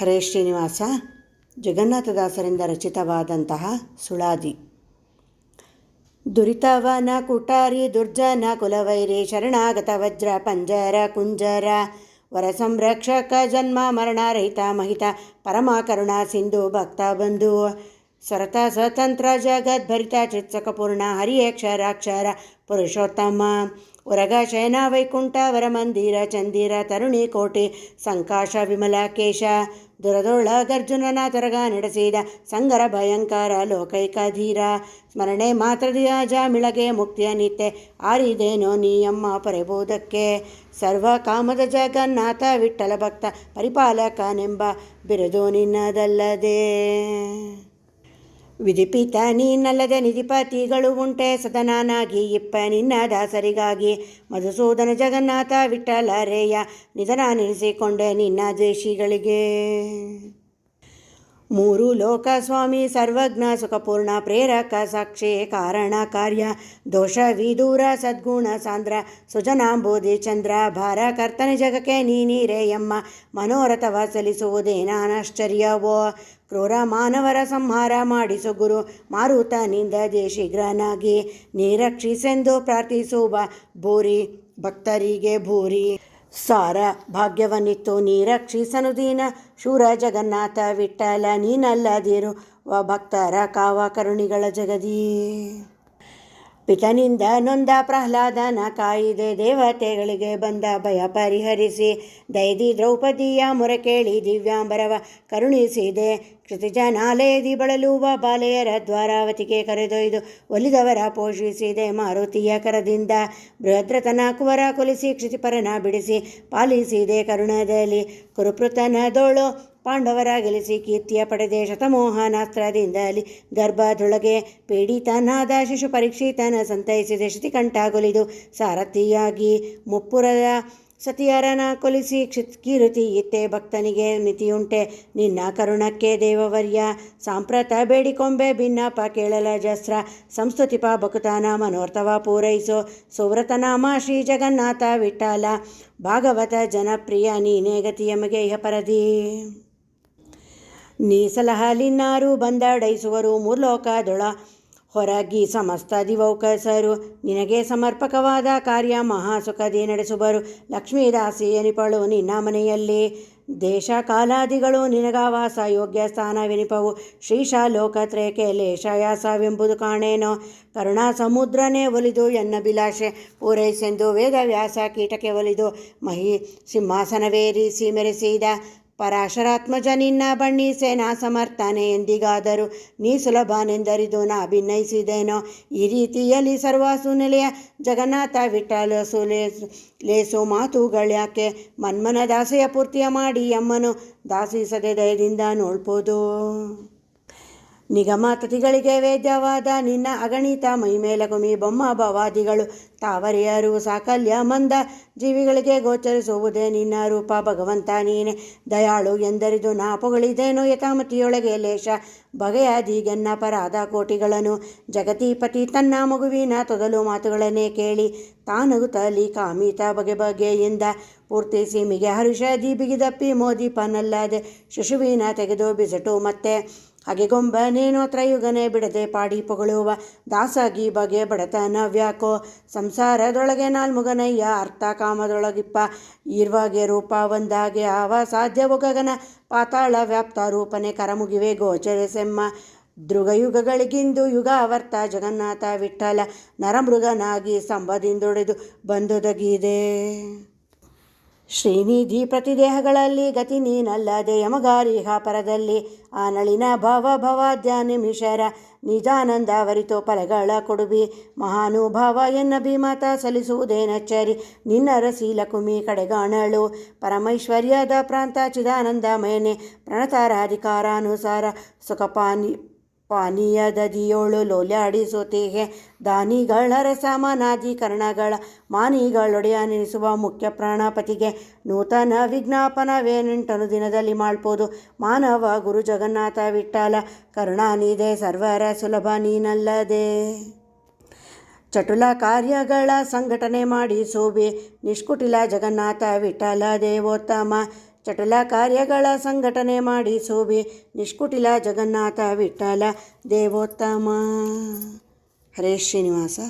ಹರೇ ಶ್ರೀನಿವಾಸ, ಜಗನ್ನಾಥದಾಸರಿಂದ ರಚಿತವಾದಂತಹ ಸುಳಾದಿ. ದುರಿತವನ ಕುಟಾರಿ ದುರ್ಜನ ಕುಲವೈರಿ ಶರಣಾಗತ ವಜ್ರ ಪಂಜರ ಕುಂಜರ, ವರ ಸಂರಕ್ಷಕ ಜನ್ಮ ಮರಣ ರಹಿತ ಮಹಿತ, ಪರಮ ಕರುಣ ಸಿಂಧು ಭಕ್ತ ಬಂಧು ಸ್ವರತ ಸ್ವತಂತ್ರ ಜಗದ್ಭರಿತ ಚಿತ್ಸಕಪೂರ್ಣ ಹರಿಯಕ್ಷರಾಕ್ಷರ ಪುರುಷೋತ್ತಮ. ಉರಗ ಶಯನ ವೈಕುಂಠ ವರಮಂದಿರ, ಚಂದಿರ, ತರುಣಿ ಕೋಟೆ, ಸಂಕಾಶ, ವಿಮಲ, ಕೇಶ ದುರದೊಳಗರ್ಜುನನ ತರಗ ನಡೆಸಿದ ಸಂಗರ, ಭಯಂಕರ ಲೋಕೈಕಧೀರ ಸ್ಮರಣೆ ಮಾತ್ರದಿಯ ಮಿಳಗೆ ಮುಕ್ತಿಯ ನಿತ್ಯ ಆರಿದೇನೋ ನೀಯಮ್ಮ ಪರಬೋಧಕ್ಕೆ. ಸರ್ವ ಕಾಮದ ಜಗನ್ನಾಥ, ವಿಠಲ ಭಕ್ತ, ಪರಿಪಾಲಕನೆಂಬ ಬಿರುದು ನಿನ್ನದಲ್ಲದೆ. ವಿಧಿಪಿತ ನೀನಲ್ಲದೆ ನಿಧಿಪತಿಗಳು ಉಂಟೆ. ಸದನಾನಾಗಿ ಇಪ್ಪ ನಿನ್ನ ದಾಸರಿಗಾಗಿ ಮಧುಸೂದನ ಜಗನ್ನಾಥ ವಿಠಲರೇಯ ನಿಧನ ನೆನೆಸಿಕೊಂಡೆ ನಿನ್ನ ದ್ವೇಷಿಗಳಿಗೆ ಮೂರು ಲೋಕ ಸ್ವಾಮಿ ಸರ್ವಜ್ಞ, ಸುಖಪೂರ್ಣ, ಪ್ರೇರಕ, ಸಾಕ್ಷಿ, ಕಾರಣ, ಕಾರ್ಯ, ದೋಷ, ವಿದೂರ, ಸದ್ಗುಣ, ಸಾಂದ್ರ ಸುಜನಾಂಬೋಧಿ ಚಂದ್ರ ಭಾರ ಕರ್ತನ ಜಗಕ್ಕೆ ನೀನೀರೆಯಮ್ಮ ಮನೋರಥವ ಸಲ್ಲಿಸುವುದೇನಾಶ್ಚರ್ಯವೋ ಕ್ರೂರ ಮಾನವರ ಸಂಹಾರ ಮಾಡಿಸು ಗುರು ಮಾರುತನಿಂದ ಶೀಘ್ರನಾಗಿ, ನೀರಕ್ಷಿಸೆಂದು ಪ್ರಾರ್ಥಿಸುವ ಭೂರಿ, ಭಕ್ತರಿಗೆ ಭೂರಿ. ಸಾರ ಭಾಗ್ಯವನ್ನಿತ್ತು ನೀರಕ್ಷಿಸನು ದೀನ ಶೂರ ಜಗನ್ನಾಥ ವಿಠಲ ನೀನಲ್ಲದಿರು ಭಕ್ತರ ಕಾವ ಕರುಣಿಗಳ ಜಗದಿ. ಪಿತನಿಂದ ನೊಂದ ಪ್ರಹ್ಲಾದನ ಕಾಯಿದೆ ದೇವತೆಗಳಿಗೆ ಬಂದ ಭಯ ಪರಿಹರಿಸಿ. ದೈದಿ ದ್ರೌಪದಿಯ ಮೊರೆ ಕೇಳಿ ದಿವ್ಯಾಂಬರವ ಕರುಣಿಸಿದೆ. ಕೃತಿಜನಾಲಯದಿ ಬಳಲುವ ಬಾಲೆಯರ ದ್ವಾರಾವತಿಗೆ ಕರೆದೊಯ್ದು ಒಲಿದವರ ಪೋಷಿಸಿದೆ. ಮಾರುತಿಯ ಕರದಿಂದ ಬೃಹದ್ರತನ ಕುವರ ಕೊಲಿಸಿ ಕ್ಷಿತಿಪರನ ಬಿಡಿಸಿ ಪಾಲಿಸಿದೆ. ಕರುಣದಲ್ಲಿ ಕುರುಪೃತನದೋಳು ಪಾಂಡವರ ಕೀರ್ತಿಯ ಪಡೆದೆ ಶತಮೋಹನಾಸ್ತ್ರದಿಂದಲಿ ಗರ್ಭದೊಳಗೆ ಪೀಡಿತನಾದ ಶಿಶು ಪರೀಕ್ಷಿತನ ಸಂತೈಸಿದೆ ಶ್ರುತಿಕಂಠಗೊಲಿದು. ಸಾರಥಿಯಾಗಿ ಮುಪ್ಪುರದ ಸತಿಯರನ ಕೊಲಿಸಿ ಕ್ಷಿತ್ ಕೀರುತಿ, ಇತ್ತೆ ಭಕ್ತನಿಗೆ ಮಿತಿಯುಂಟೆ. ನಿನ್ನ ಕರುಣಕ್ಕೆ ದೇವವರ್ಯ, ಸಾಂಪ್ರತ ಬೇಡಿಕೊಂಬೆ, ಭಿನ್ನಪ ಕೇಳಲ ಜಸ್ರ. ಸಂಸ್ತುತಿಪ ಬಕುತಾನ ಮನೋರ್ಥವ ಪೂರೈಸೋ. ಸುವ್ರತನಾಮ ಶ್ರೀ ಜಗನ್ನಾಥ ವಿಠಲ. ಭಾಗವತ ಜನಪ್ರಿಯ, ನೀನೇ ಗತಿಯಮಗೆ ಇಹ ಪರದಿ. ನೀ ಹಾಲಿನಾರು ಬಂದಡೈಸುವರು ಮೂರ್ಲೋಕದೊಳ. ಹೊರಗಿ ಸಮಸ್ತ ದಿವೌಕಸರು, ನಿನಗೆ ಸಮರ್ಪಕವಾದ ಕಾರ್ಯ ಮಹಾಸುಖದಿ ನಡೆಸುವರು. ಲಕ್ಷ್ಮೀದಾಸಿ ಎನಿಪಳು ನಿನ್ನ ಮನೆಯಲ್ಲಿ. ದೇಶ ಕಾಲಾದಿಗಳು ನಿನಗಾವಾಸ ಯೋಗ್ಯ ಸ್ಥಾನವೆನಿಪವು. ಲೋಕತ್ರೇಕೆ ಲೇಷಯಾಸವೆಂಬುದು ಕಾಣೇನೋ. ಕರುಣಾ ಸಮುದ್ರನೇ ಒಲಿದು ಎನ್ನಭಿಲಾಷೆ. ಪೂರೈಸೆಂದು ವೇದವ್ಯಾಸ ಕೀಟಕ್ಕೆ ಒಲಿದು ಮಹಿ ಸಿಂಹಾಸನವೇರಿಸಿ ಮೆರೆಸಿದ. ಪರಾಶರಾತ್ಮಜ ನಿನ್ನ ಸೇನಾ ಸಮರ್ಥನೆ ಎಂದಿಗಾದರೂ ನೀ ಸುಲಭನೆಂದರಿದು ನಾ ಅಭಿನಯಿಸಿದೇನೋ? ಈ ರೀತಿಯಲ್ಲಿ ಸರ್ವಾಸು ನೆಲೆಯ ಜಗನ್ನಾಥ ವಿಠಲ ಸುಲೇಸು ಲೇಸು ಮಾತುಗಳ್ಯಾಕೆ ಮನ್ಮನ ದಾಸೆಯ ಪೂರ್ತಿಯ ಮಾಡಿ ಅಮ್ಮನು ದಾಸಿಸದೆ ದಯದಿಂದ ನೋಡ್ಬೋದು. ನಿಗಮತತಿಗಳಿಗೆ ವೇದ್ಯವಾದ ನಿನ್ನ ಅಗಣಿತ ಮೈಮೇಲಗುಮಿ ಬೊಮ್ಮ ಭವಾದಿಗಳು ತಾವರಿಯರು ಸಾಕಲ್ಯ ಮಂದ ಜೀವಿಗಳಿಗೆ ಗೋಚರಿಸುವುದೇ ನಿನ್ನ ರೂಪ ಭಗವಂತ ನೀನೆ. ದಯಾಳು ಎಂದರಿದು ನಾ ಪೊಗಳಿದೇನೋ ಯಥಾಮತಿಯೊಳಗೆ ಲೇಷ. ಬಗೆಯಾದಿಗೆನ್ನ ಪರಾಧ ಕೋಟಿಗಳನ್ನು ಜಗತಿಪತಿ ತನ್ನ ಮಗುವಿನ ತೊದಲು ಮಾತುಗಳನ್ನೇ ಕೇಳಿ ತಾನಗುತ್ತಲಿ ಕಾಮಿತ ಬಗೆ ಬಗೆಯಿಂದ ಪೂರ್ತಿ ಸೀಮಿಗೆ ಹರುಷದಿ ಬಿಗಿದಪ್ಪಿ ಮೋದಿಪನಲ್ಲದೆ ಶಿಶುವಿನ ತೆಗೆದು ಬಿಸಟು ಮತ್ತೆ ಹಗೆಗೊಂಬನೇನೋ ತ್ರಯುಗನೇ ಬಿಡದೆ ಪಾಡಿ ಪೊಗಳುವ ದಾಸಾಗಿ ಬಗೆ ಬಡತನ ವ್ಯಾಕೋ. ಸಂಸಾರದೊಳಗೆ ನಾಲ್ಮುಗನಯ್ಯ, ಅರ್ಥ ಕಾಮದೊಳಗಿಪ್ಪ. ಇರ್ವಾಗೆ ರೂಪ ಒಂದಾಗೆ ಆವ ಸಾಧ್ಯ ಗಗನ. ಪಾತಾಳ ವ್ಯಾಪ್ತ ರೂಪನೆ ಕರಮುಗಿವೆ ಯುಗಗಳಿಗಿಂದು ಯುಗ ಅವರ್ತ ಜಗನ್ನಾಥ ವಿಠಲ. ನರಮೃಗನಾಗಿ ಸ್ತಂಭದಿಂದೊಡೆದು ಬಂದುದಗಿದೆ. ಶ್ರೀನಿಧಿ ಪ್ರತಿದೇಹಗಳಲ್ಲಿ ಗತಿ ನೀನಲ್ಲದೆ ಯಮಗಾರಿಹ ಪರದಲ್ಲಿ ಆ ನಳಿನ ಭವ ಭವಾದ್ಯ ನಿಮಿಷರ ನಿಜಾನಂದ ವರಿತೋ ಫಲಗಳ ಕೊಡುಬಿ. ಮಹಾನುಭಾವ ಎನ್ನ ಭೀಮತ ಸಲ್ಲಿಸುವುದೇನಚ್ಚರಿ? ನಿನ್ನ ರಸೀಲ ಕುಮಿ ಕಡೆಗಾಣಳು ಪರಮೈಶ್ವರ್ಯದ ಪ್ರಾಂತ ಚಿದಾನಂದಮಯನೆ ಪ್ರಣತಾರಾಧಿಕಾರಾನುಸಾರ ಸುಖಪಾನಿ ಪಾನೀಯದದಿಯೋಳು ಸೋತಿಗೆ ದಾನಿಗಳ ರಸಮಾನಾಧಿಕರಣಗಳ ಮಾನಿಗಳೊಡೆಯ ನೆನೆಸುವ ಮುಖ್ಯ ಪ್ರಾಣಪತಿಗೆ ನೂತನ ವಿಜ್ಞಾಪನವೇನೆಂಟನು ದಿನದಲ್ಲಿ ಮಾಡ್ಬೋದು. ಮಾನವ ಗುರು ಜಗನ್ನಾಥ ವಿಠಲ ಕರುಣಾನಿದೆ ಸರ್ವರ ಸುಲಭ ನೀನಲ್ಲದೆ. ಚಟುಲ ಕಾರ್ಯಗಳ ಸಂಘಟನೆ ಮಾಡಿ ಸೋಬೆ. ನಿಷ್ಕುಟಿಲ ಜಗನ್ನಾಥ ವಿಠಲ ದೇವೋತ್ತಮ. ಚಟುಲ ಕಾರ್ಯಗಳ ಸಂಘಟನೆ ಮಾಡಿ ಶೋಭೆ ನಿಷ್ಕುಟಿಲ ಜಗನ್ನಾಥ ವಿಠಲ ದೇವೋತ್ತಮ. ಹರೇ ಶ್ರೀನಿವಾಸ.